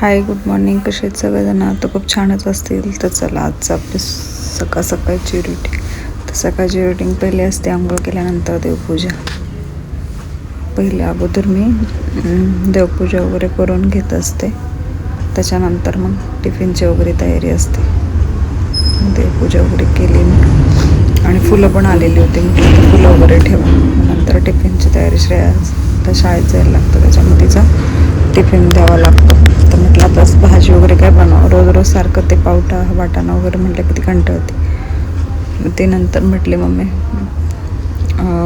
Hi good morning कसे आहेत सगळेजण? आता खूप छानच असतील. तर चला आजचं आपली सकाळ सकाळची रुटीन तर सकाळची रुटीन पहिले असते आंघोळ केल्यानंतर देवपूजा. पहिले अगोदर मी देवपूजा वगैरे करून घेत असते. त्याच्यानंतर मग टिफिनची वगैरे तयारी असते. देवपूजा वगैरे केली मी. आणि फुलं पण आलेली होती. म्हटलं फुलं वगैरे ठेवा नंतर टिफिनची तयारी श्रेया तर शाळेत जायला लागतं. त्याच्यामुळे तिचा टिफिन द्यावा लागतो. तर म्हटलं आता भाजी वगैरे काय बनवा रोज रोज सारखं ते पावटा वाटाणा वगैरे म्हटलं की ती कंटाळते ते नंतर म्हटले मम्मी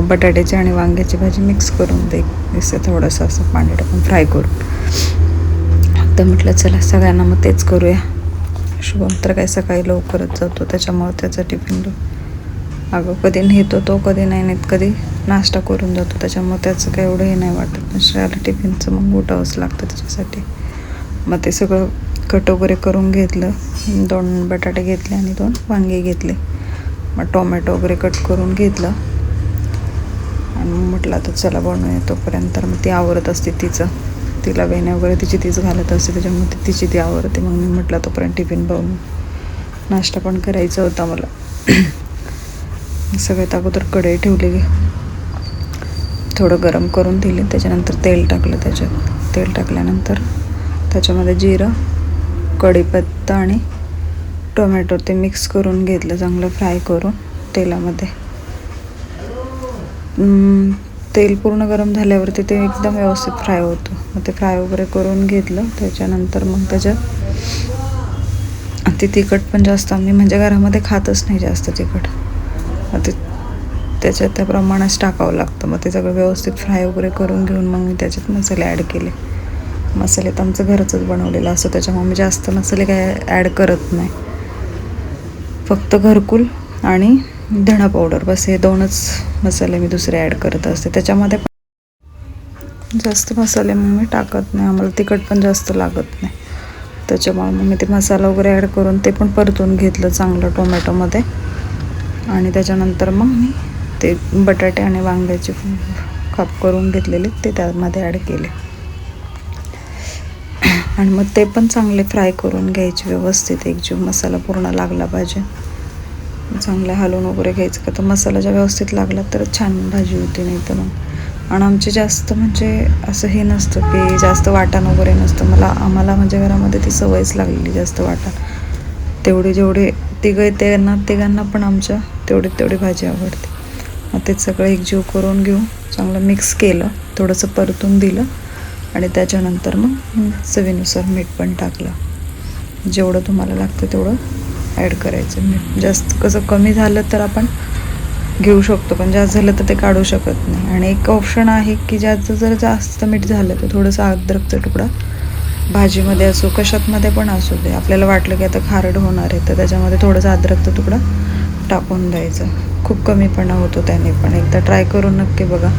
बटाट्याची आणि वांग्याची भाजी मिक्स करून दे. असं थोडंसं असं पाणी टाकून फ्राय करून तर म्हटलं चला सगळ्यांना मग तेच करूया. शुभम तर काय सकाळी लवकरच जातो त्याच्यामुळे त्याचा टिफिन दो अगं कधी नेतो तो कधी नाही नेत कधी नाश्ता करून जातो. त्याच्यामुळे त्याचं काही एवढं हे नाही वाटत. पण श्रेयाला टिफिनचं मग उठावंच लागतं त्याच्यासाठी. मग ते सगळं कट वगैरे करून घेतलं. दोन बटाटे घेतले आणि दोन वांगे घेतले. मग टोमॅटो वगैरे कट करून घेतलं. आणि मग म्हटलं आता चला बनवूया तोपर्यंत. तर मग ती आवरत असते तिचं. तिला वेण्या वगैरे तिची तीच घालत असते. त्याच्यामुळे ती तिची ती आवरते. मग मी म्हटलं तोपर्यंत टिफिन बनवून नाश्ता पण करायचा होता मला. सगळ्यात अगोदर कढई ठेवली थोडं गरम करून दिली. त्याच्यानंतर तेल टाकलं त्याच्यात. तेल टाकल्यानंतर त्याच्यामध्ये जिरं कढीपत्ता आणि टोमॅटो ते मिक्स करून घेतलं. चांगलं फ्राय करून तेलामध्ये. तेल पूर्ण गरम झाल्यावरती ते एकदम व्यवस्थित फ्राय होतं. मग ते फ्राय वगैरे करून घेतलं. त्याच्यानंतर मग त्याच्यात ते तिखट पण जास्त आम्ही म्हणजे घरामध्ये खातच नाही जास्त तिखट. मग ते त्याच्यात त्या प्रमाणात टाकावं लागतं. मग ते सगळं व्यवस्थित फ्राय वगैरे करून घेऊन मग मी त्याच्यात मसाले ॲड केले. मसाले तर आमचं घरचंच बनवलेलं असतं. त्याच्यामुळे मी जास्त मसाले काय ॲड करत नाही. फक्त घरकुल आणि धणा पावडर. बस हे दोनच मसाले मी दुसरे ॲड करत असते. त्याच्यामध्ये पण जास्त मसाले मग मी टाकत नाही. आम्हाला तिखट पण जास्त लागत नाही. त्याच्यामुळे मग मी ते मसाला वगैरे ॲड करून ते पण परतून घेतलं चांगलं टोमॅटोमध्ये. आणि त्याच्यानंतर मग मी ते बटाटे आणि वांग्याचे काप करून घेतलेले ते त्यामध्ये ॲड केले. आणि मग ते पण चांगले फ्राय करून घ्यायचे व्यवस्थित. एक जीव मसाला पूर्ण लागला पाहिजे. चांगलं हलवून वगैरे घ्यायचं का? तर मसाला ज्या व्यवस्थित लागला तर छान भाजी होती नाही तर मग. आणि आमचे जास्त म्हणजे असं हे नसतं की जास्त वाटण वगैरे नसतं. मला आम्हाला म्हणजे घरामध्ये ती सवयच लागलेली जास्त वाटण. तेवढे जेवढे तिघं त्यांना तिघांना पण आमच्या तेवढे तेवढी भाजी आवडते. मग ते सगळं एकजीव करून घेऊन चांगलं मिक्स केलं. थोडंसं परतून दिलं. आणि त्याच्यानंतर मग चवीनुसार मीठ पण टाकलं. जेवढं तुम्हाला लागतं तेवढं ॲड करायचं. मीठ जास्त कसं कमी झालं तर आपण घेऊ शकतो. पण जास्त झालं तर ते काढू शकत नाही. आणि एक ऑप्शन आहे की ज्याचं जर जास्त मीठ झालं तर थोडंसं अद्रकचा तुकडा भाजीमध्ये असो कशातमध्ये पण असू दे. आपल्याला वाटलं की आता खारड होणार आहे तर त्याच्यामध्ये थोडंसं अद्रकचा तुकडा टाकून द्यायचा. खूप कमीपणा होतो त्याने पण. एकदा ट्राय करून नक्की बघा.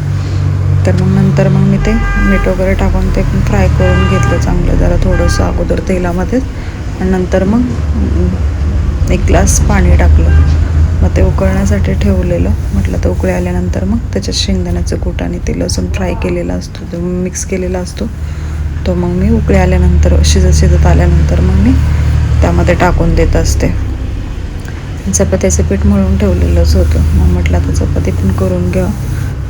तर मग नंतर मग मी ते मीठ वगैरे टाकून ते पण फ्राय करून घेतलं चांगलं जरा थोडंसं अगोदर तेलामध्येच आणि नंतर मग एक ग्लास पाणी टाकलं. मग ते उकळण्यासाठी ठेवलेलं. म्हटलं तर उकळी आल्यानंतर मग त्याच्यात शेंगदाण्याचं कूट आणि ते लसूण फ्राय केलेला असतो तो मिक्स केलेला असतो. तो मग मी उकळी आल्यानंतर शिजत शिजत आल्यानंतर मग मी त्यामध्ये टाकून देत असते. चपात्याचं पीठ मळून ठेवलेलंच होतं. मग म्हटलं आता चपाती पण करून घ्या.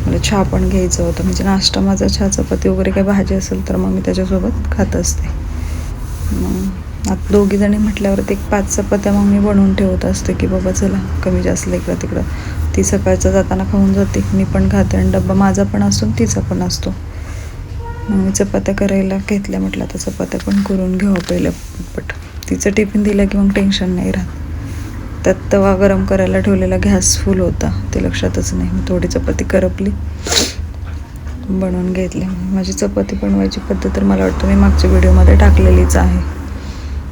मला चहा पण घ्यायचं होतं. म्हणजे नाश्ता माझा चहा चपाती वगैरे काही भाजी असेल तर मग मी त्याच्यासोबत खात असते. मग आता दोघी जणी म्हटल्यावरती एक पाच चपात्या मग मी बनवून ठेवत असते की बाबा चला कमी जास्त इकडं तिकडं. ती सकाळचं जाताना खाऊन जाते. मी पण खाते आणि डब्बा माझा पण असतो तिचा पण असतो. मग मी चपात्या करायला घेतल्या म्हटलं आता चपात्या पण करून घेऊ पहिलं पटपट. तिचं टिफिन दिलं की मग टेन्शन नाही राहत. त्यात तवा गरम करायला ठेवलेला गॅस फुल होता. ते लक्षातच नाही. मी थोडी चपाती करपली. बनवून घेतली. माझी चपाती बनवायची पद्धत तर मला वाटतं मी मागच्या व्हिडिओमध्ये टाकलेलीच आहे.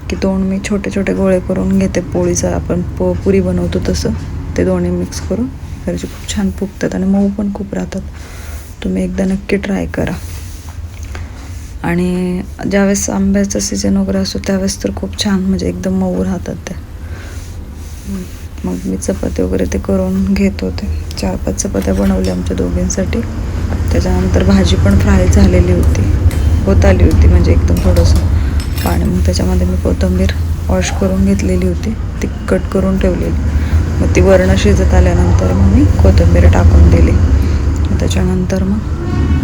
की दोन मी छोटे छोटे गोळे करून घेते. पोळीचा आपण पो पुरी बनवतो तसं. ते दोन्ही मिक्स करून. करायचे खूप छान फुगतात आणि मऊ पण खूप राहतात. तुम्ही एकदा नक्की ट्राय करा. आणि ज्यावेळेस आंब्याचा सीजन वगैरे असतो त्यावेळेस तर खूप छान म्हणजे एकदम मऊ राहतात ते. मग मी चपाती वगैरे ते करून घेत होते. चार पाच चपात्या बनवल्या आमच्या दोघींसाठी. त्याच्यानंतर भाजी पण फ्राय झालेली होती. होत आली होती म्हणजे एकदम थोडंसं. आणि मग त्याच्यामध्ये मी कोथिंबीर वॉश करून घेतलेली होती. ती कट करून ठेवलेली. मग ती वरणं शिजत आल्यानंतर मग मी कोथिंबीर टाकून दिली. मग त्याच्यानंतर मग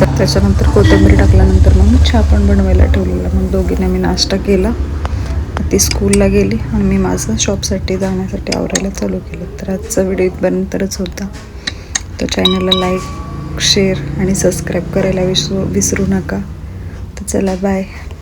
त्याच्यानंतर कोथिंबीर टाकल्यानंतर मग मी चहा पण बनवायला ठेवलेला. मग दोघींनी मी नाश्ता केला. ती स्कूलला गेली आणि मी माझं शॉपसाठी जाण्यासाठी आवरायला चालू केलं. तर आजचा व्हिडिओ इथपर्यंतच होता. तर चॅनलला लाईक शेअर आणि सबस्क्राईब करायला विसरू विसरू नका. तर चला बाय